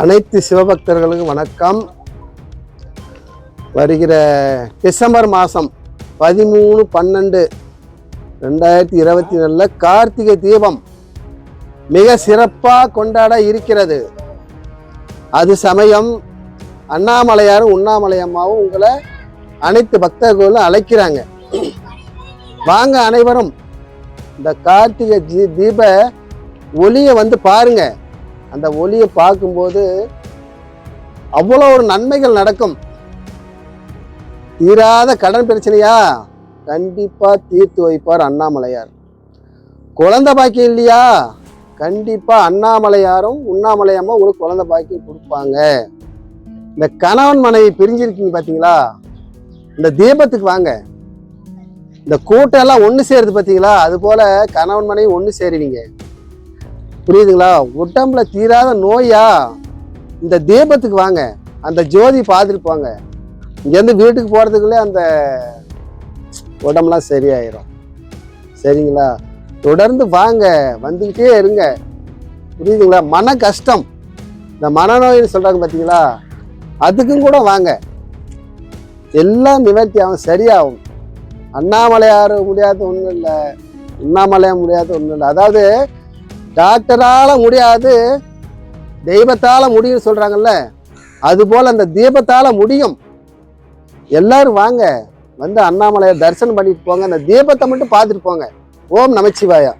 அனைத்து சிவபக்தர்களுக்கும் வணக்கம். வருகிற டிசம்பர் மாதம் பதிமூணு பன்னெண்டு ரெண்டாயிரத்தி இருபத்தி நாலில் கார்த்திகை தீபம் மிக சிறப்பாக கொண்டாட இருக்கிறது. அது சமயம் அண்ணாமலையாரும் உண்ணாமலையம்மாவும் உங்களை அனைத்து பக்தர்களும் அழைக்கிறாங்க. வாங்க அனைவரும் இந்த கார்த்திகை தீ தீப ஒளியை வந்து பாருங்கள் அந்த ஒளியை பார்க்கும்போது அவ்வளோ ஒரு நன்மைகள் நடக்கும். தீராத கடன் பிரச்சனையா? கண்டிப்பாக தீர்த்து வைப்பார் அண்ணாமலையார். குழந்தை பாக்கியம் இல்லையா? கண்டிப்பாக அண்ணாமலையாரும் உண்ணாமலையம்மா உங்களுக்கு குழந்தை பாக்கியம் கொடுப்பாங்க. இந்த கணவன் மனைவி பிரிஞ்சிருக்கீங்க பார்த்தீங்களா இந்த தீபத்துக்கு வாங்க. இந்த கூட்டம் எல்லாம் ஒன்று சேருது பார்த்தீங்களா அது போல் கணவன் மனைவி ஒன்று சேருவீங்க. புரியுதுங்களா? உடம்புல தீராத நோயா? இந்த தீபத்துக்கு வாங்க. அந்த ஜோதி பார்த்துட்டு போங்க. இங்கேருந்து வீட்டுக்கு போகிறதுக்குள்ளே அந்த உடம்புலாம் சரியாயிரும். சரிங்களா? தொடர்ந்து வாங்க. வந்துக்கிட்டே இருங்க. புரியுதுங்களா? மன கஷ்டம். இந்த மனநோயின்னு சொல்கிறாங்க பார்த்தீங்களா அதுக்கும் கூட வாங்க. எல்லாம் நிவர்த்தி ஆகும். சரியாகும். அண்ணாமலையார் முடியாத ஒன்றும் இல்லை. அண்ணாமலையாக முடியாத ஒன்றும் இல்லை. அதாவது டாக்டரால முடியாது தெய்வத்தால முடியும்னு சொல்றாங்கல்ல அது போல அந்த தீபத்தால முடியும். எல்லாரும் வாங்க வந்து அண்ணாமலையை தரிசனம் பண்ணிட்டு போங்க அந்த தீபத்தை மட்டும் பார்த்துட்டு போங்க. ஓம் நமச்சிவாயா.